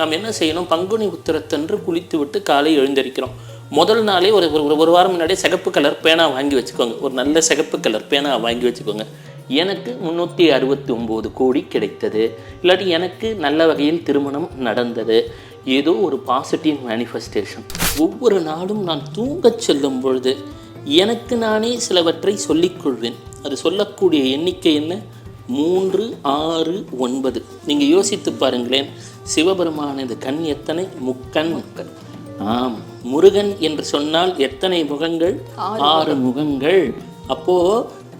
நாம் என்ன செய்யணும்? பங்குனி உத்திரத்தன்று குளித்து விட்டு காலை எழுந்திருக்கிறோம். முதல் நாளே ஒரு ஒரு- ஒரு வாரம் முன்னாடியே சிகப்பு கலர் பேனா வாங்கி வச்சுக்கோங்க. ஒரு நல்ல சிகப்பு கலர் பேனா வாங்கி வச்சுக்கோங்க. எனக்கு முந்நூற்றி அறுபத்தி ஒம்பது கோடி கிடைத்தது. இல்லாட்டி எனக்கு நல்ல வகையில் திருமணம் நடந்தது. ஏதோ ஒரு பாசிட்டிவ் மேனிஃபெஸ்டேஷன் ஒவ்வொரு நாளும் நான் தூங்கச் செல்லும் பொழுது எனக்கு நானே சிலவற்றை சொல்லிக்கொள்வேன். அது சொல்லக்கூடிய எண்ணிக்கை என்ன? மூன்று ஆறு ஒன்பது. நீங்கள் யோசித்து பாருங்களேன். சிவபெருமானது கண் எத்தனை? முக்கண் ஆம் முருகன் என்று சொன்னால் எத்தனை முகங்கள்? ஆறு முகங்கள். அப்போ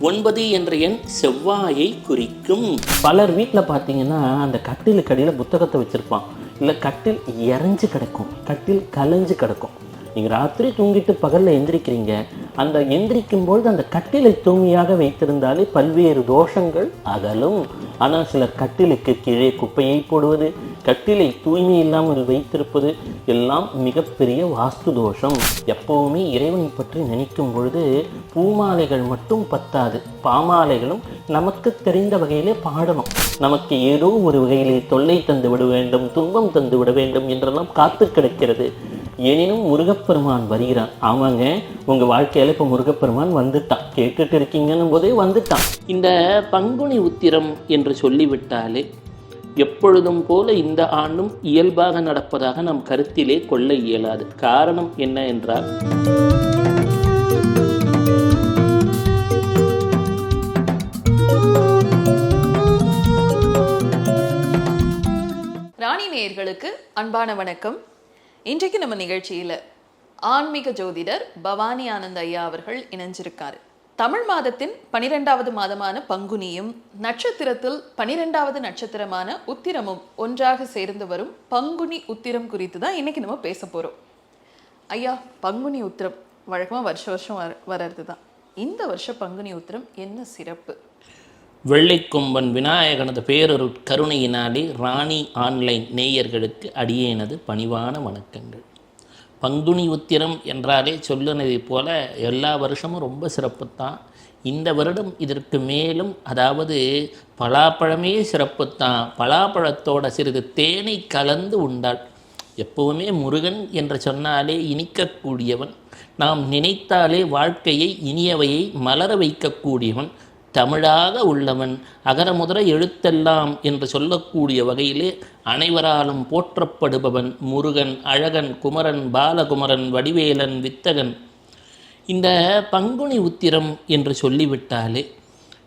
ஒன்பது என்ற எண் செவ்வாயை குறிக்கும். பலர் வீட்டில் பார்த்தீங்கன்னா அந்த கட்டிலுக்கு அடியில் புத்தகத்தை வச்சிருப்பான். இல்லை கட்டில் இறஞ்சு கிடக்கும். கட்டில் கலைஞ்சு கிடக்கும். நீங்கள் ராத்திரி தூங்கிட்டு பகலில் எந்திரிக்கிறீங்க. அந்த எந்திரிக்கும் பொழுது அந்த கட்டிலை தூய்மையாக வைத்திருந்தாலே பல்வேறு தோஷங்கள் அகலும். ஆனால் சிலர் கட்டிலுக்கு கீழே குப்பையை போடுவது கட்டிலை தூய்மை இல்லாமல் வைத்திருப்பது எல்லாம் மிகப்பெரிய வாஸ்து தோஷம். எப்பவுமே இறைவனை பற்றி நினைக்கும் பொழுது பூமாலைகள் மட்டும் பத்தாது. பாமாலைகளும் நமக்கு தெரிந்த வகையிலே பாடணும். நமக்கு ஏதோ ஒரு வகையிலே தொல்லை தந்து விட வேண்டும் துன்பம் தந்து விட வேண்டும் என்றெல்லாம் காத்து கிடக்கிறது. எனினும் முருகப்பெருமான் வருகிறான் ஆமாங்க உங்க வாழ்க்கையில இப்ப முருகப்பெருமான் வந்துட்டான். கேட்டுட்டு இருக்கீங்கன்னும் போதே வந்துட்டான். இந்த பங்குனி உத்திரம் என்று சொல்லிவிட்டாலே எப்பொழுதும் போல இந்த ஆண்டும் இயல்பாக நடப்பதாக நம் கருத்திலே கொள்ள இயலாது. காரணம் என்ன என்றால் ராணி நேயர்களுக்கு அன்பான வணக்கம். இன்றைக்கு நம்ம நிகழ்ச்சியில் ஆன்மீக ஜோதிடர் பவானி ஆனந்த் ஐயா அவர்கள் இணைஞ்சிருக்காரு. தமிழ் மாதத்தின் பனிரெண்டாவது மாதமான பங்குனியும் நட்சத்திரத்தில் பனிரெண்டாவது நட்சத்திரமான உத்திரமும் ஒன்றாக சேர்ந்து வரும் பங்குனி உத்திரம் குறித்து தான் இன்னைக்கு நம்ம பேச போகிறோம் ஐயா பங்குனி உத்திரம் வழக்கமாக வருஷ வருஷம் வர வர்றது தான் இந்த வருஷம் பங்குனி உத்திரம் என்ன சிறப்பு? வெள்ளைக்கொம்பன் விநாயகனது பேரொரு கருணையினாலே ராணி ஆன்லைன் நேயர்களுக்கு அடியேனது பணிவான வணக்கங்கள். பங்குனி உத்திரம் என்றாலே சொல்லுனதைப் போல எல்லா வருஷமும் ரொம்ப சிறப்புத்தான். இந்த வருடம் இதற்கு மேலும் அதாவது பலாப்பழமே சிறப்புத்தான். பலாப்பழத்தோட சிறிது தேனை கலந்து உண்டாள். எப்பவுமே முருகன் என்று சொன்னாலே இனிக்கக்கூடியவன். நாம் நினைத்தாலே வாழ்க்கையை இனியவையை மலர வைக்கக்கூடியவன். தமிழாக உள்ளவன் அகரமுதர எழுத்தெல்லாம் என்று சொல்லக்கூடிய வகையிலே அனைவராலும் போற்றப்படுபவன் முருகன் அழகன் குமரன் பாலகுமரன் வடிவேலன் வித்தகன். இந்த பங்குனி உத்திரம் என்று சொல்லிவிட்டாலே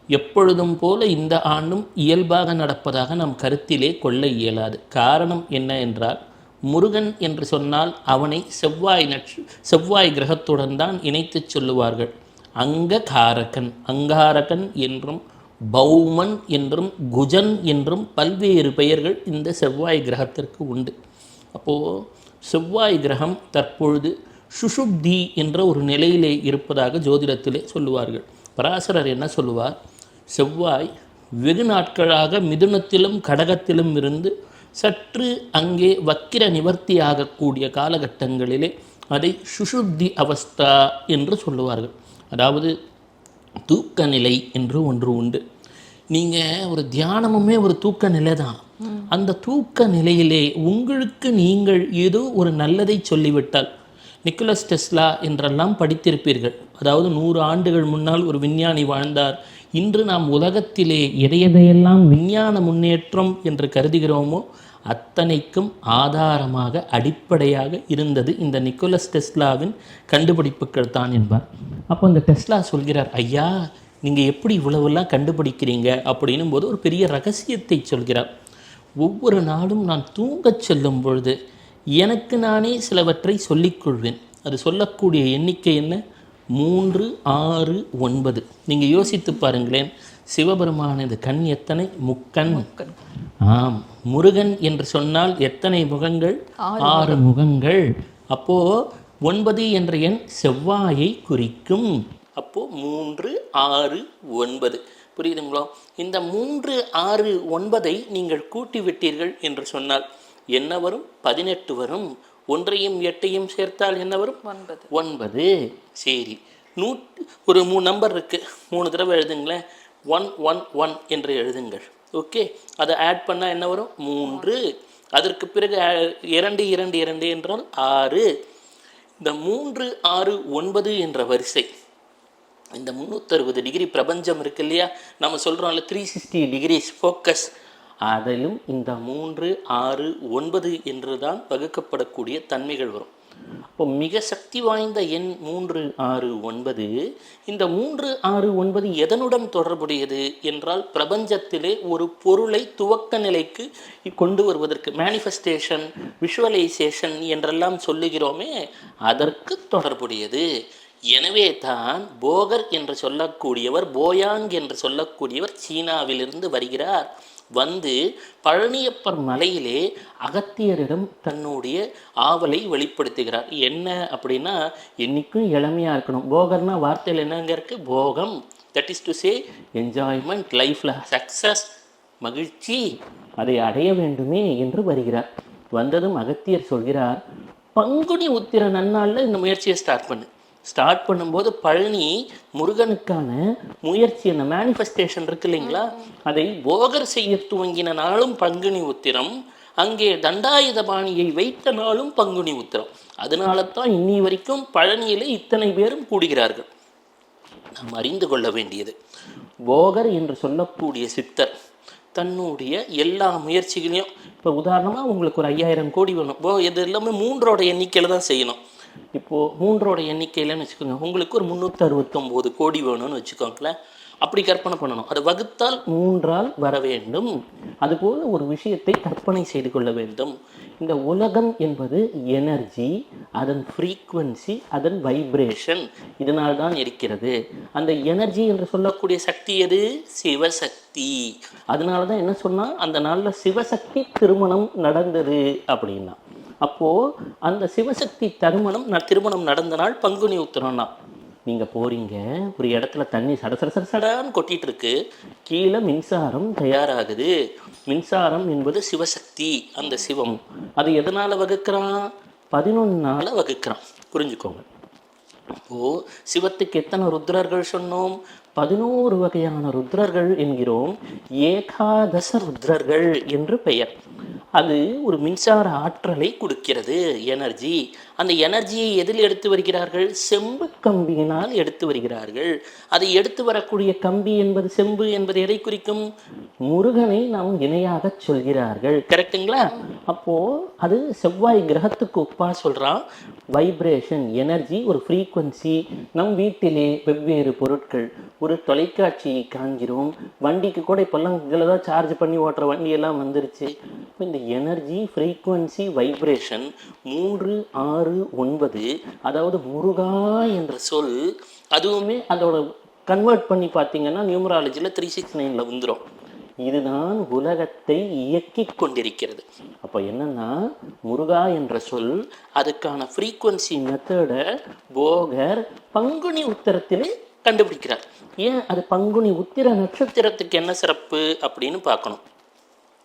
எப்பொழுதும் போல இந்த ஆண்டும் இயல்பாக நடப்பதாக நம் கருத்திலே கொள்ள இயலாது. காரணம் என்ன என்றால் முருகன் என்று சொன்னால் அவனை செவ்வாய் நட்ச செவ்வாய் கிரகத்துடன் தான் இணைத்துச் சொல்லுவார்கள். அங்ககாரகன் அங்காரகன் என்றும் பௌமன் என்றும் குஜன் என்றும் பல்வேறு பெயர்கள் இந்த செவ்வாய் கிரகத்திற்கு உண்டு. அப்போது செவ்வாய் கிரகம் தற்பொழுது சுஷுப்தி என்ற ஒரு நிலையிலே இருப்பதாக ஜோதிடத்திலே சொல்லுவார்கள். பராசரர் என்ன சொல்லுவார்? செவ்வாய் வெகு நாட்களாக மிதுனத்திலும் கடகத்திலும் இருந்து சற்று அங்கே வக்கிர நிவர்த்தியாகக்கூடிய காலகட்டங்களிலே அதை சுஷுப்தி அவஸ்தா என்று சொல்லுவார்கள். அதாவது தூக்க நிலை என்று ஒன்று உண்டு. நீங்கள் ஒரு தியானமுமே ஒரு தூக்க நிலை தான் அந்த தூக்க நிலையிலே உங்களுக்கு நீங்கள் ஏதோ ஒரு நல்லதை சொல்லிவிட்டால் நிக்கோலஸ் டெஸ்லா என்றெல்லாம் படித்திருப்பீர்கள். அதாவது நூறு ஆண்டுகள் முன்னால் ஒரு விஞ்ஞானி வாழ்ந்தார். இன்று நாம் உலகத்திலே எதையதையெல்லாம் விஞ்ஞான முன்னேற்றம் என்று கருதுகிறோமோ அத்தனைக்கும் ஆதாரமாக அடிப்படையாக இருந்தது இந்த நிக்கோலஸ் டெஸ்லாவின் கண்டுபிடிப்புகள் தான் என்பார். அப்போ இந்த டெஸ்லா சொல்கிறார் ஐயா நீங்கள் எப்படி இவ்வளவெல்லாம் கண்டுபிடிக்கிறீங்க? அப்படின்னும் போது ஒரு பெரிய ரகசியத்தை சொல்கிறார். ஒவ்வொரு நாளும் நான் தூங்கச் செல்லும் பொழுது எனக்கு நானே சிலவற்றை சொல்லிக்கொள்வேன் அது சொல்லக்கூடிய எண்ணிக்கை என்ன? மூன்று ஆறு ஒன்பது. நீங்கள் யோசித்து பாருங்களேன் சிவபெருமானது கண் எத்தனை? முக்கண். ஆம் முருகன் என்று சொன்னால் எத்தனை முகங்கள்? ஆறு முகங்கள். அப்போ ஒன்பது என்ற எண் செவ்வாயை குறிக்கும். அப்போ மூன்று ஆறு ஒன்பது. புரியுதுங்களா? இந்த மூன்று ஆறு ஒன்பதை நீங்கள் கூட்டி விட்டீர்கள் என்று சொன்னால் என்ன வரும்? பதினெட்டு வரும். ஒன்றையும் எட்டையும் சேர்த்தால் என்ன வரும்? ஒன்பது. ஒன்பது. சரி. நூட் ஒரு மூணு நம்பர் இருக்குது மூணு தடவை எழுதுங்களேன். ஒன் ஒன் ஒன் என்று எழுதுங்கள். ஓகே? அதை ஆட் பண்ணால் என்ன வரும்? மூன்று. அதற்கு பிறகு இரண்டு இரண்டு இரண்டு என்றால் ஆறு. இந்த மூன்று ஆறு ஒன்பது என்ற வரிசை. இந்த முந்நூற்றறுபது டிகிரி பிரபஞ்சம் இருக்கு இல்லையா? நம்ம சொல்கிறோம்ல த்ரீ சிக்ஸ்டி டிகிரிஸ் ஃபோக்கஸ் அதிலும் இந்த மூன்று ஆறு ஒன்பது என்று தான் வகுக்கப்படக்கூடிய தன்மைகள் வரும். இப்போ மிக சக்தி வாய்ந்த எண் மூன்று ஆறு ஒன்பது இந்த மூன்று ஆறு ஒன்பது எதனுடன் தொடர்புடையது என்றால் பிரபஞ்சத்திலே ஒரு பொருளை துவக்க நிலைக்கு கொண்டு வருவதற்கு மேனிஃபெஸ்டேஷன் விஷுவலைசேஷன் என்றெல்லாம் சொல்லுகிறோமே அதற்கு தொடர்புடையது. எனவே தான் போகர் என்று சொல்லக்கூடியவர் போயாங் என்று சொல்லக்கூடியவர் சீனாவிலிருந்து வருகிறார். வந்து பழனியப்பர் மலையிலே அகத்தியரிடம் தன்னுடைய ஆவலை வெளிப்படுத்துகிறார். என்ன அப்படின்னா என்றைக்கும் இளமையாக இருக்கணும். போகர்னா வார்த்தையில் என்னங்க போகம். That is to say enjoyment லைஃப்பில் சக்ஸஸ் மகிழ்ச்சி அதை அடைய வேண்டுமே என்று வருகிறார். வந்ததும் அகத்தியர் சொல்கிறார் பங்குனி உத்திர நன்னாளில் இந்த முயற்சியை ஸ்டார்ட் பண்ணு. ஸ்டார்ட் பண்ணும்போது பழனி முருகனுக்கான முயற்சி அந்த மேனிஃபெஸ்டேஷன் இருக்கு இல்லைங்களா? அதை போகர் செய்ய துவங்கின நாளும் பங்குனி உத்திரம் அங்கே தண்டாயுதபாணியை வைத்த நாளும் பங்குனி உத்திரம். அதனால தான் இன்னி வரைக்கும் பழனியிலே இத்தனை பேரும் கூடுகிறார்கள். நாம் அறிந்து கொள்ள வேண்டியது. போகர் என்று சொல்லக்கூடிய சித்தர் தன்னுடைய எல்லா முயற்சிகளையும் இப்போ உதாரணமாக உங்களுக்கு ஒரு ஐயாயிரம் கோடி வேணும். போ இது எல்லாமே மூன்றோட எண்ணிக்கையில் தான் செய்யணும். இப்போது மூன்றோட எண்ணிக்கையிலன்னு வச்சுக்கோங்க உங்களுக்கு ஒரு முந்நூற்றி அறுபத்தொம்போது கோடி வேணும்னு வச்சுக்கோங்களேன். அப்படி கற்பனை பண்ணணும். அது வகுத்தால் மூன்றால் வர வேண்டும். அதுபோல் ஒரு விஷயத்தை கற்பனை செய்து கொள்ள வேண்டும். இந்த உலகம் என்பது எனர்ஜி அதன் ஃப்ரீக்குவன்சி அதன் வைப்ரேஷன். இதனால் தான் இருக்கிறது. அந்த எனர்ஜி என்று சொல்லக்கூடிய சக்தி எது? சிவசக்தி. அதனால தான் என்ன சொன்னால் அந்த நாளில் சிவசக்தி திருமணம் நடந்தது அப்படின்னா. அப்போது அந்த சிவசக்தி தருமணம் நான் திருமணம் நடந்த நாள் பங்குனி உத்திரம்னா. நீங்கள் போறீங்க ஒரு இடத்துல தண்ணி சட சட சட சடான்னு கொட்டிட்டு இருக்கு கீழே மின்சாரம் தயாராகுது. மின்சாரம் என்பது சிவசக்தி அந்த சிவம். அது எதனால் வகுக்கிறான்? பதினொன்னால வகுக்கிறான். புரிஞ்சுக்கோங்க. அப்போது சிவத்துக்கு எத்தனை ருத்ரர்கள் சொன்னோம்? பதினோரு வகையான ருத்ரர்கள் என்கிறோம். ஏகாதச ருத்ரர்கள் என்று பெயர். அது ஒரு மின்சார ஆற்றலை கொடுக்கிறது எனர்ஜி. அந்த எனர்ஜியை எதில் எடுத்து வருகிறார்கள்? செம்பு கம்பியினால் எடுத்து வருகிறார்கள். அதை எடுத்து வரக்கூடிய கம்பி என்பது செம்பு என்பது எதை குறிக்கும்? முருகனை நாம் இணையாக சொல்கிறார்கள். கரெக்ட்டுங்களா அப்போ அது செவ்வாய் கிரகத்துக்கு ஒப்பா சொல்றான் வைப்ரேஷன் எனர்ஜி ஒரு ஃப்ரீக்குவன்சி நம் வீட்டிலே வெவ்வேறு பொருட்கள். ஒரு தொலைக்காட்சியை காண்கிறோம். வண்டிக்கு கூட இப்போல்லாம் இதில் தான் சார்ஜ் பண்ணி ஓட்டுற வண்டியெல்லாம் வந்துருச்சு. இந்த எனர்ஜி ஃப்ரீக்குவன்சி வைப்ரேஷன் மூன்று ஆறு ஒன்பது அதாவது முருகா என்ற சொல் அதுவுமே அதோட கன்வெர்ட் பண்ணி பார்த்தீங்கன்னா நியூமராலஜியில் த்ரீ சிக்ஸ் நைனில் வந்துடும் இதுதான் உலகத்தை இயக்கிக் கொண்டிருக்கிறது. அப்போ என்னன்னா முருகா என்ற சொல் அதுக்கான ஃப்ரீக்குவன்சி மெத்தடை போகர் பங்குனி உத்தரத்திலே கண்டுபிடிக்கிறார். ஏன்? அது பங்குனி உத்திர நட்சத்திரத்துக்கு என்ன சிறப்பு அப்படின்னு பார்க்கணும்.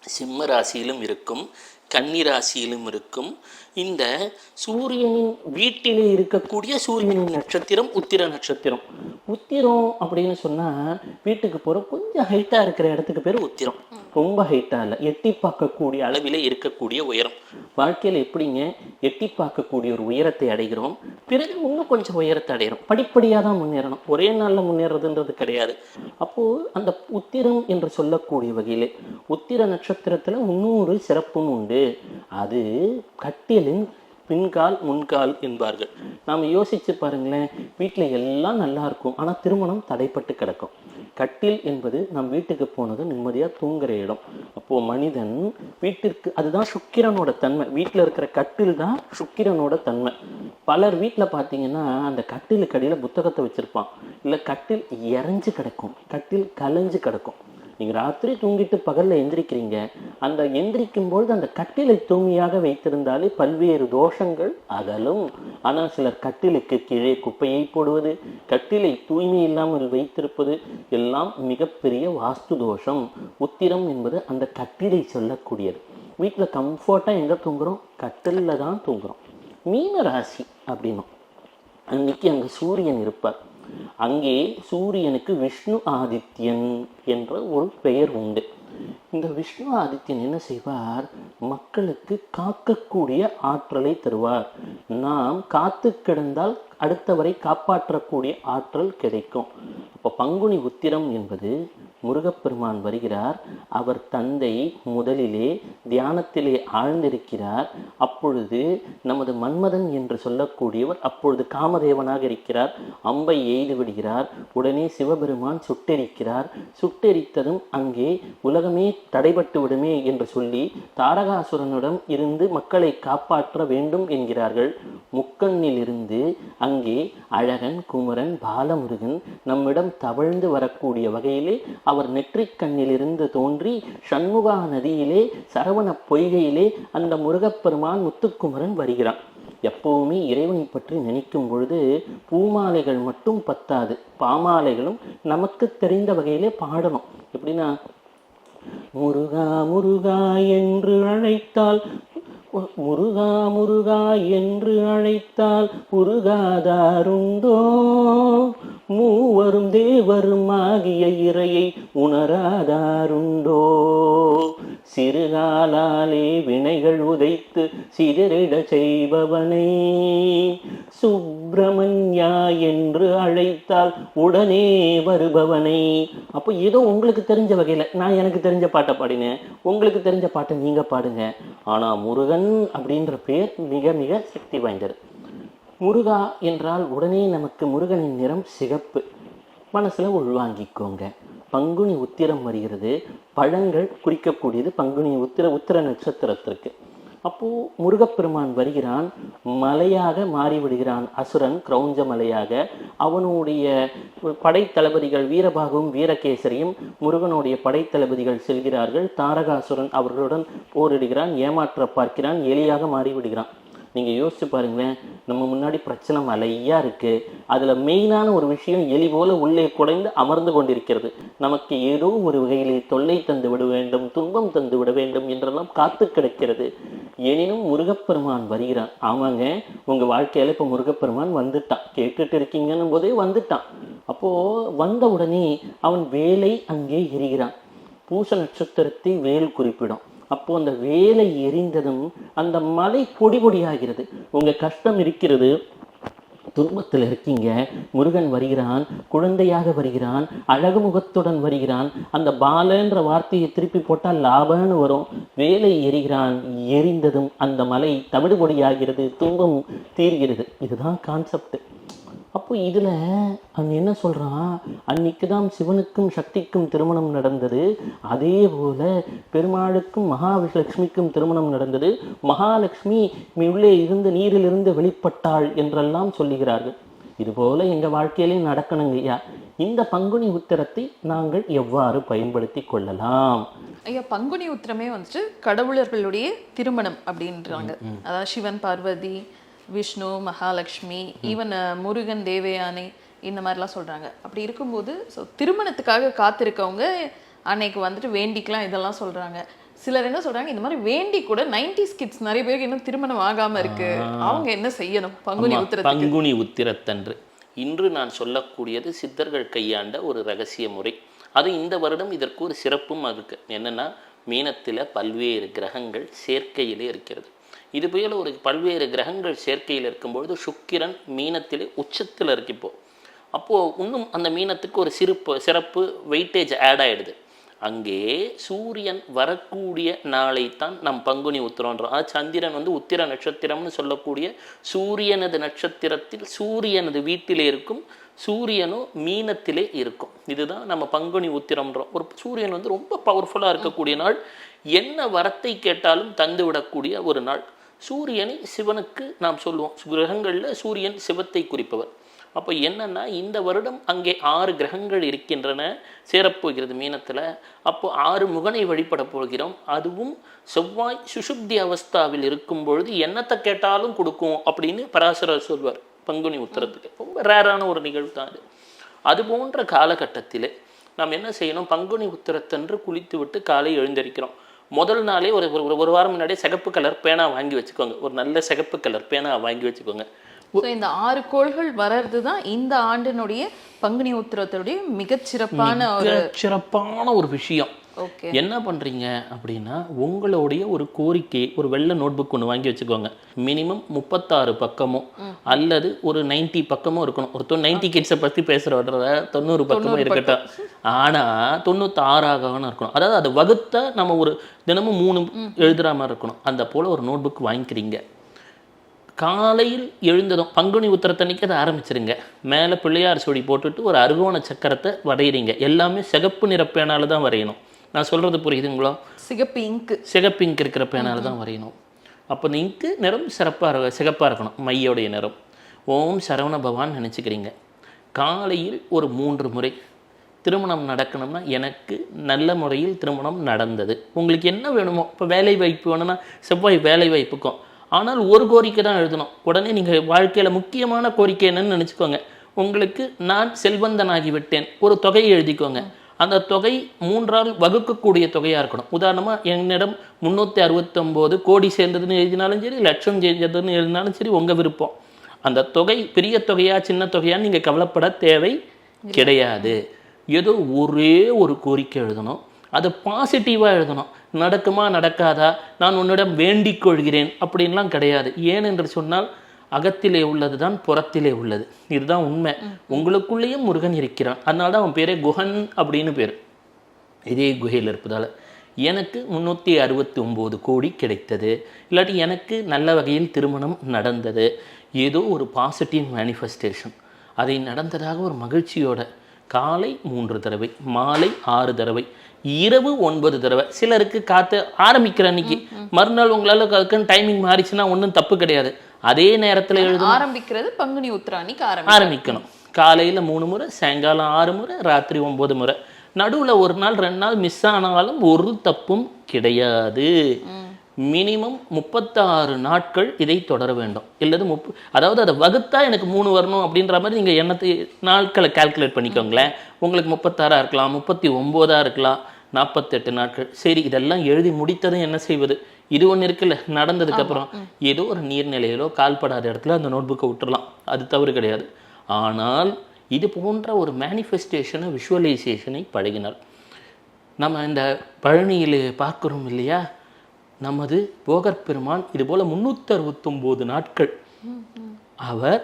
சிம்ம ராசியிலும் இருக்கும் கன்னி ராசியிலும் இருக்கும். இந்த சூரியனின் வீட்டிலே இருக்கக்கூடிய சூரியனின் நட்சத்திரம் உத்திர நட்சத்திரம். உத்திரம் அப்படின்னு சொன்னால் வீட்டுக்கு போகிற கொஞ்சம் ஹைட்டாக இருக்கிற இடத்துக்கு பேர் உத்திரம். ரொம்ப ஹைட்டாக இல்லை. எட்டி பார்க்கக்கூடிய அளவில் இருக்கக்கூடிய உயரம். வாழ்க்கையில் எப்படிங்க? எட்டி பார்க்கக்கூடிய ஒரு உயரத்தை அடைகிறோம். பிறகு இன்னும் கொஞ்சம் உயரத்தை அடைகிறோம். படிப்படியாக தான் முன்னேறணும். ஒரே நாளில் முன்னேறதுன்றது கிடையாது. அப்போது அந்த உத்திரம் என்று சொல்லக்கூடிய வகையில் உத்திர நட்சத்திரத்தில் இன்னொரு சிறப்பும் உண்டு. அது கட்டி கட்டிலின் பின்கால் முன்கால் என்பார்கள். நாம் யோசிச்சு பாருங்களேன் வீட்டில் எல்லாம் நல்லா இருக்கும் ஆனால் திருமணம் தடைப்பட்டு கிடக்கும். கட்டில் என்பது நம் வீட்டுக்கு போனது நிம்மதியாக தூங்குற இடம். அப்போது மனிதன் வீட்டிற்கு அதுதான் சுக்கிரனோட தன்மை. வீட்டில் இருக்கிற கட்டில் தான் சுக்கிரனோட தன்மை. பலர் வீட்டில் பார்த்தீங்கன்னா அந்த கட்டிலுக்கு அடியில் புத்தகத்தை வச்சுருப்பான். இல்லை கட்டில் இறஞ்சு கிடக்கும் கட்டில் கலைஞ்சு கிடக்கும். நீங்கள் ராத்திரி தூங்கிட்டு பகலில் எந்திரிக்கிறீங்க. அந்த எந்திரிக்கும் பொழுது அந்த கட்டிலை தூய்மையாக வைத்திருந்தாலே பல்வேறு தோஷங்கள் அகலும். ஆனால் சிலர் கட்டிலுக்கு கீழே குப்பையை போடுவது கட்டிலை தூய்மை இல்லாமல் வைத்திருப்பது எல்லாம் மிகப்பெரிய வாஸ்து தோஷம். உத்திரம் என்பது அந்த கட்டிலை சொல்லக்கூடியது. வீட்டில் கம்ஃபர்ட்டாக எங்கே தூங்குகிறோம் கட்டிலில் தான் தூங்குகிறோம் மீன ராசி அப்படின்னும். அன்னைக்கு அங்கே சூரியன் இருப்பார். அங்கே சூரியனுக்கு விஷ்ணு ஆதித்யன் என்ற ஒரு பெயர் உண்டு. இந்த விஷ்ணு ஆதித்யன் என்ன செய்வார்? மக்களுக்கு காக்கக்கூடிய ஆற்றலை தருவார். நாம் காத்து கிடந்தால் அடுத்தவரை காப்பாற்றக்கூடிய ஆற்றல் கிடைக்கும். அப்போ பங்குனி உத்திரம் என்பது முருகப்பெருமான் வருகிறார். அவர் தந்தை முதலிலே தியானத்திலே ஆழ்ந்திருக்கிறார். அப்பொழுது நமது மன்மதன் என்று சொல்லக்கூடியவர் அப்பொழுது காமதேவனாக இருக்கிறார். அம்பை எய்து விடுகிறார். உடனே சிவபெருமான் சுட்டெரிக்கிறார். சுட்டெரித்ததும் அங்கே உலகமே தடைபட்டு விடுமே என்று சொல்லி தாரகாசுரனிடம் இருந்து மக்களை காப்பாற்ற வேண்டும் என்கிறார்கள். முக்கண்ணிலிருந்து அங்கே அழகன் குமரன் பாலமுருகன் நம்மிடம் தவழ்ந்து வரக்கூடிய வகையிலே அவர் நெற்றிக் கண்ணிலிருந்து தோன்றி சண்முகா நதியிலே சரவண பொய்கையிலே அந்த முருகப்பெருமான் முத்துக்குமரன் வருகிறான். எப்பவுமே இறைவனை பற்றி நினைக்கும் பொழுது பூமாலைகள் மட்டும் பத்தாது. பாமாலைகளும் நமக்கு தெரிந்த வகையிலே பாடணும். எப்படின்னா முருகா முருகா என்று அழைத்தால் முருகா முருகா என்று அழைத்தால் முருகாதாருண்டோ மூவரும் தேவரும் ஆகிய இறையை உணராதாருண்டோ? சிறுகாலாலே வினைகள் உதைத்து சிதறிட செய்பவனே. சுப்பிரமணியா என்று அழைத்தால் உடனே வருபவனை. அப்போ ஏதோ உங்களுக்கு தெரிஞ்ச வகையில் நான் எனக்கு தெரிஞ்ச பாட்டை பாடினேன். உங்களுக்கு தெரிஞ்ச பாட்டை நீங்க பாடுங்க. ஆனா முருகன் அப்படின்ற பேர் மிக மிக சக்தி வாய்ந்தது. முருகா என்றால் உடனே நமக்கு முருகனின் நிறம் சிகப்பு. மனசில் உள்வாங்கிக்கோங்க. பங்குனி உத்திரம் வருகிறது. பழங்கள் குறிக்கக்கூடியது பங்குனி உத்திர உத்திர நட்சத்திரத்திற்கு. அப்போ முருகப்பெருமான் வருகிறான் மலையாக மாறிவிடுகிறான். அசுரன் கிரௌஞ்ச மலையாக அவனுடைய படைத்தளபதிகள் வீரபாகவும் வீரகேசரியும் முருகனுடைய படைத்தளபதிகள் செல்கிறார்கள். தாரகாசுரன் அவர்களுடன் போரிடுகிறான் ஏமாற்ற பார்க்கிறான் எலியாக மாறிவிடுகிறான். நீங்க யோசிச்சு பாருங்களேன் நம்ம முன்னாடி பிரச்சனை மலையாக இருக்கு. அதுல மெயினான ஒரு விஷயம் எலி போல உள்ளே குடைந்து அமர்ந்து கொண்டிருக்கிறது. நமக்கு ஏதோ ஒரு வகையிலே தொல்லை தந்து விட வேண்டும் துன்பம் தந்து விட வேண்டும் என்றெல்லாம் காத்து கிடக்கிறது. எனினும் முருகப்பெருமான் வருகிறான் ஆமாங்க உங்க வாழ்க்கையில இப்ப முருகப்பெருமான் வந்துட்டான். கேட்டுட்டு இருக்கீங்கன்னும் போதே வந்துட்டான். அப்போ வந்த உடனே அவன் வேலை அங்கே எரிகிறான். பூச நட்சத்திரத்தை வேல் குறிப்பிடும். அப்போது அந்த வேலை எரிந்ததும் அந்த மலை பொடி பொடியாகிறது. உங்கள் கஷ்டம் இருக்கிறது. துன்பத்தில் இருக்கீங்க. முருகன் வருகிறான். குழந்தையாக வருகிறான். அழகு முகத்துடன் வருகிறான். அந்த பாலன்ற வார்த்தையை திருப்பி போட்டால் லாபம்னு வரும். வேலை எரிகிறான். எரிந்ததும் அந்த மலை தவிடுபொடியாகிறது. துன்பம் தீர்கிறது. இதுதான் கான்செப்ட் அப்போ இதுல அங்க என்ன சொல்றான்? அன்னைக்கு தான் சிவனுக்கும் சக்திக்கும் திருமணம் நடந்தது. அதே போல பெருமாளுக்கும் மகாலட்சுமிக்கும் திருமணம் நடந்தது. மகாலட்சுமி உள்ளே இருந்து நீரிலிருந்து வெளிப்பட்டாள் என்றெல்லாம் சொல்லுகிறார்கள். இதுபோல எங்க வாழ்க்கையிலே நடக்கணுங்க ஐயா. இந்த பங்குனி உத்திரத்தை நாங்கள் எவ்வாறு பயன்படுத்தி கொள்ளலாம்? ஐயா பங்குனி உத்திரமே வந்துட்டு கடவுளர்களுடைய திருமணம் அப்படின்றாங்க. அதாவது சிவன் பார்வதி விஷ்ணு மகாலட்சுமி ஈவன் முருகன் தேவயானை இந்த மாதிரிலாம் சொல்றாங்க. அப்படி இருக்கும்போது ஸோ திருமணத்துக்காக காத்திருக்கவங்க அன்னைக்கு வந்துட்டு வேண்டிக்கலாம் இதெல்லாம் சொல்றாங்க. சிலர் என்ன சொல்றாங்க இந்த மாதிரி வேண்டி கூட நைன்டி கிட்ஸ் நிறைய பேருக்கு இன்னும் திருமணம் ஆகாம இருக்கு. அவங்க என்ன செய்யணும்? பங்குனி உத்திரத்துக்கு. பங்குனி உத்திரத்தன்று. இன்று நான் சொல்லக்கூடியது சித்தர்கள் கையாண்ட ஒரு ரகசிய முறை. அது இந்த வருடம் இதற்கு ஒரு சிறப்பும் இருக்கு என்னன்னா மீனத்தில் பல்வேறு கிரகங்கள் சேர்க்கையிலே இருக்கிறது. இது போல ஒரு பல்வேறு கிரகங்கள் சேர்க்கையில் இருக்கும்பொழுது சுக்கிரன் மீனத்திலே உச்சத்தில் இருக்கு இப்போ அப்போது இன்னும் அந்த மீனத்துக்கு ஒரு சிறப்பு சிறப்பு வெயிட்டேஜ் ஆட் ஆகிடுது அங்கே சூரியன் வரக்கூடிய நாளைத்தான் நம் பங்குனி உத்திரன்றோம். அது சந்திரன் வந்து உத்திர நட்சத்திரம்னு சொல்லக்கூடிய சூரியனது நட்சத்திரத்தில் சூரியனது வீட்டிலே இருக்கும் சூரியனும் மீனத்திலே இருக்கும். இதுதான் நம்ம பங்குனி உத்திரம்ன்றோம் ஒரு சூரியன் வந்து ரொம்ப பவர்ஃபுல்லாக இருக்கக்கூடிய நாள். என்ன வரத்தை கேட்டாலும் தந்து விடக்கூடிய ஒரு நாள். சூரியனை சிவனுக்கு நாம் சொல்லுவோம். கிரகங்களில் சூரியன் சிவத்தை குறிப்பவர். அப்போ என்னன்னா இந்த வருடம் அங்கே ஆறு கிரகங்கள் இருக்கின்றன சேரப்போகிறது மீனத்தில். அப்போ ஆறு முகனை வழிபட போகிறோம். அதுவும் செவ்வாய் சுஷுப்தி அவஸ்தாவில் இருக்கும் பொழுது என்னத்தை கேட்டாலும் கொடுக்கும் அப்படின்னு பராசரர் சொல்வார் பங்குனி உத்தரத்துக்கு. ரொம்ப ரேரான ஒரு நிகழ்வு தான் அது. அது போன்ற காலகட்டத்தில் நாம் என்ன செய்யணும்? பங்குனி உத்திரத்தன்று குளித்து விட்டு காலை எழுந்திருக்கிறோம். முதல் நாளே ஒரு ஒரு ஒரு வாரம் முன்னாடியே சிகப்பு கலர் பேனா வாங்கி வச்சுக்கோங்க. ஒரு நல்ல சிகப்பு கலர் பேனா வாங்கி வச்சுக்கோங்க. இந்த ஆறு கோள்கள் வர்றது தான் இந்த ஆண்டினுடைய பங்குனி உத்திரத்தினுடைய மிகச்சிறப்பான ஒரு சிறப்பான ஒரு விஷயம். என்ன பண்ணுறீங்க அப்படின்னா உங்களுடைய ஒரு கோரிக்கை ஒரு வெள்ளை நோட்புக் ஒன்று வாங்கி வச்சுக்கோங்க. மினிமம் முப்பத்தாறு பக்கமோ அல்லது ஒரு 90 பக்கமோ இருக்கணும். ஒரு நைன்டி கிட்ஸை பற்றி பேசுகிறவர தொண்ணூறு பக்கமும் இருக்கட்டும். ஆனால் தொண்ணூத்தாறாகணும் இருக்கணும். அதாவது அதை வகுத்த நம்ம ஒரு தினமும் மூணு எழுதுகிற மாதிரி இருக்கணும். அந்த போல் ஒரு நோட்புக் வாங்கிக்கிறீங்க. காலையில் எழுந்ததும் பங்குனி உத்தரத்தன்னைக்கு அதை ஆரம்பிச்சிருங்க. மேலே பிள்ளையார் சொடி போட்டுட்டு ஒரு அருகோண சக்கரத்தை வரைகிறீங்க எல்லாமே சிகப்பு நிற பேனால தான் வரையணும். நான் சொல்கிறது புரியுதுங்களா? சிகப்பு இங்கு. சிகப்பு இங்க் இருக்கிற பேனால தான் வரையணும். அப்போ இந்த இங்கு நிறம் சிறப்பாக இருக்க சிகப்பாக இருக்கணும் மையோடைய நிறம். ஓம் சரவண பவான் நினச்சிக்கிறீங்க. காலையில் ஒரு மூன்று முறை திருமணம் நடக்கணும்னா எனக்கு நல்ல முறையில் திருமணம் நடந்தது. உங்களுக்கு என்ன வேணுமோ இப்போ வேலை வாய்ப்பு வேணும்னா செவ்வாய் வேலை வாய்ப்புக்கும். ஆனால் ஒரு கோரிக்கை தான் எழுதணும். உடனே நீங்கள் வாழ்க்கையில் முக்கியமான கோரிக்கை என்னன்னு நினச்சிக்கோங்க. உங்களுக்கு நான் செல்வந்தனாகி விட்டேன் ஒரு தொகையை எழுதிக்கோங்க. அந்த தொகை மூன்றால் வகுக்கக்கூடிய தொகையாக இருக்கணும். உதாரணமாக என்னிடம் முந்நூற்றி அறுபத்தொம்போது கோடி சேர்ந்ததுன்னு எழுதினாலும் சரி லட்சம் சேர்ந்ததுன்னு எழுதினாலும் சரி உங்கள் விருப்பம். அந்த தொகை பெரிய தொகையா சின்ன தொகையான்னு நீங்கள் கவலைப்பட தேவை கிடையாது. ஏதோ ஒரே ஒரு கோரிக்கை எழுதணும். அதை பாசிட்டிவாக எழுதணும். நடக்குமா நடக்காதா? நான் உன்னிடம் வேண்டிக் கொள்கிறேன். அப்படின்லாம் கிடையாது. ஏன் என்று சொன்னால் அகத்திலே உள்ளது தான் புறத்திலே உள்ளது. இதுதான் உண்மை. உங்களுக்குள்ளேயும் முருகன் இருக்கிறான். அதனால தான் அவன் பேரே குஹன் அப்படின்னு பேர். இதே குகையில் இருப்பதால். எனக்கு முந்நூற்றி அறுபத்தி ஒம்பது கோடி கிடைத்தது. இல்லாட்டி எனக்கு நல்ல வகையில் திருமணம் நடந்தது. ஏதோ ஒரு பாசிட்டிவ் மேனிஃபெஸ்டேஷன் அதை நடந்ததாக ஒரு மகிழ்ச்சியோட காலை மூன்று தடவை மாலை ஆறு தடவை இரவு ஒன்பது தடவை. சிலருக்கு காத்து ஆரம்பிக்கிற அன்னைக்கு. மறுநாள் உங்களால் அதுக்குன்னு டைமிங் மாறிச்சுன்னா ஒன்றும் தப்பு கிடையாது. அதே நேரத்தில் எழுத ஆரம்பிக்கிறது பங்குனி உத்திராணிக்கு ஆரம்பி ஆரம்பிக்கணும். காலையில் மூணு முறை சாயங்காலம் ஆறு முறை ராத்திரி ஒம்பது முறை. நடுவில் ஒரு நாள் ரெண்டு நாள் மிஸ் ஆனாலும் ஒரு தப்பும் கிடையாது. மினிமம் முப்பத்தாறு நாட்கள் இதை தொடர வேண்டும். இல்லது முப்ப அதாவது அதை வகுத்தா எனக்கு மூணு வரணும் அப்படின்ற மாதிரி நீங்கள் எண்ணத்தை நாட்களை கால்குலேட் பண்ணிக்கோங்களேன். உங்களுக்கு முப்பத்தாறாக இருக்கலாம் முப்பத்தி ஒம்போதாக இருக்கலாம். நாற்பத்தெட்டு நாட்கள். சரி இதெல்லாம் எழுதி முடித்ததும் என்ன செய்வது? இது ஒன்று இருக்குல்ல நடந்ததுக்கப்புறம் ஏதோ ஒரு நீர்நிலையிலோ கால்படாத இடத்துல அந்த நோட்புக்கை விட்டுறலாம். அது தவறு கிடையாது. ஆனால் இது போன்ற ஒரு மேனிஃபெஸ்டேஷனை விஷுவலைசேஷனை பழகினார். நம்ம இந்த பழனியில் பார்க்குறோம் இல்லையா? நமது போகர் பெருமான் இது போல முந்நூற்றி அறுபத்தொம்போது நாட்கள் அவர்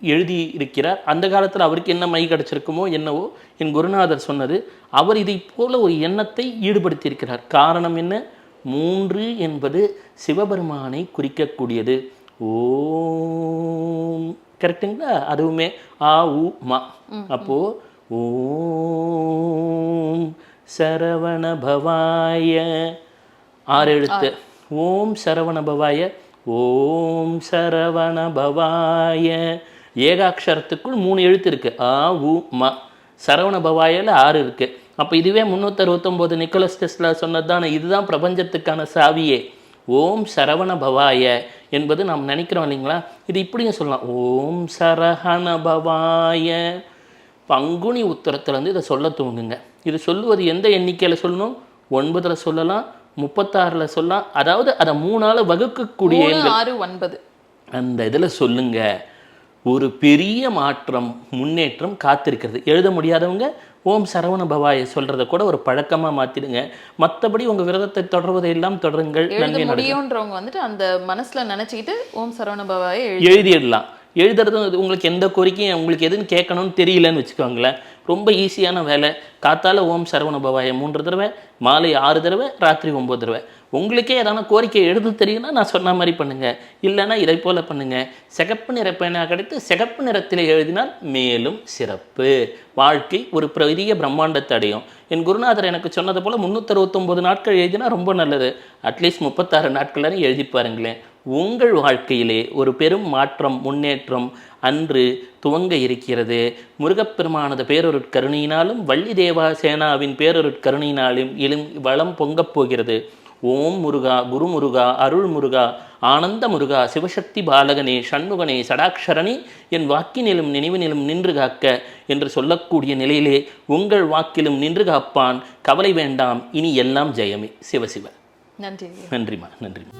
எழுதி இருக்கிறார் அந்த காலத்தில் அவருக்கு என்ன மை கிடைச்சிருக்குமோ என்னவோ என் குருநாதர் சொன்னது. அவர் இதை போல ஒரு எண்ணத்தை ஈடுபடுத்தியிருக்கிறார். காரணம் என்ன? மூன்று என்பது சிவபெருமானை குறிக்கக்கூடியது. ஓம். கரெக்டுங்களா அதுவுமே ஆ உ மா. அப்போ ஓம் சரவண பவாய. ஆறு எழுத்து. ஓம் சரவண பவாய. ஓம் சரவண பவாய. ஏகாட்சரத்துக்குள் மூணு எழுத்து இருக்கு. ஆ உ ம. சரவண பவாயில் ஆறு இருக்கு. அப்போ இதுவே முந்நூற்றறுபத்தொம்போது நிக்கோலஸ் டெஸ்லா சொன்னது தானே இதுதான் பிரபஞ்சத்துக்கான சாவியே. ஓம் சரவண பவாய என்பது நாம் நினைக்கிறோம் இல்லைங்களா? இது இப்படியும் சொல்லலாம். ஓம் சரஹண பவாய. பங்குனி உத்தரத்துலேருந்து இதை சொல்ல தூங்குங்க இது சொல்லுவது எந்த எண்ணிக்கையில் சொல்லணும்? ஒன்பதில் சொல்லலாம் முப்பத்தாறில் சொல்லலாம். அதாவது அதை மூணால் வகுக்கக்கூடிய ஆறு ஒன்பது. அந்த இதில் சொல்லுங்க. ஒரு பெரிய மாற்றம் முன்னேற்றம் காத்திருக்கிறது. எழுத முடியாதவங்க ஓம் சரவண பவாய சொல்கிறத கூட ஒரு பழக்கமாக மாற்றிடுங்க மற்றபடி உங்கள் விரதத்தை தொடர்வதை எல்லாம் தொடருங்கள். நன்மை நடக்கும் முடியுன்றவங்க வந்துட்டு அந்த மனசுல நினைச்சுக்கிட்டு ஓம் சரவண பவாயை எழுதி எழுதிடலாம். எழுதுறதும் இது உங்களுக்கு எந்த கோரிக்கையும் உங்களுக்கு எதுன்னு கேட்கணும்னு தெரியலன்னு வச்சுக்கோங்களேன். ரொம்ப ஈஸியான வேலை. காத்தால ஓம் சரவண பவாய மூன்று தடவை மாலை ஆறு தடவை ராத்திரி ஒம்பது தடவை. உங்களுக்கே ஏதான கோரிக்கை எழுத தெரியும்னா நான் சொன்ன மாதிரி பண்ணுங்கள் இல்லைன்னா இதை போல் பண்ணுங்கள் சிகப்பு நிற பேனா கிடைத்து சிகப்பு நிறத்தில் எழுதினால் மேலும் சிறப்பு. வாழ்க்கை ஒரு பெரிய பிரம்மாண்டத்தை அடையும். என் குருநாதர் எனக்கு சொன்னது போல் முந்நூற்றறுபத்தொம்போது நாட்கள் எழுதினா ரொம்ப நல்லது. அட்லீஸ்ட் முப்பத்தாறு நாட்கள் எழுதி பாருங்களேன். உங்கள் வாழ்க்கையிலே ஒரு பெரும் மாற்றம் முன்னேற்றம் அன்று துவங்க இருக்கிறது. முருகப்பெருமானது பேரொருட் கருணையினாலும் வள்ளி தேவா சேனாவின் பேரொருட் கருணையினாலும் இலும் வளம் பொங்கப் போகிறது. ஓம் முருகா குரு முருகா அருள் முருகா ஆனந்த முருகா சிவசக்தி பாலகனே சண்முகனே சடாக்ஷரணி என் வாக்கினிலும் நினைவினிலும் நின்று காக்க என்று சொல்லக்கூடிய நிலையிலே உங்கள் வாக்கிலும் நின்று காப்பான். கவலை வேண்டாம் இனி எல்லாம் ஜெயமே. சிவசிவ நன்றி. நன்றிம்மா நன்றிம்மா.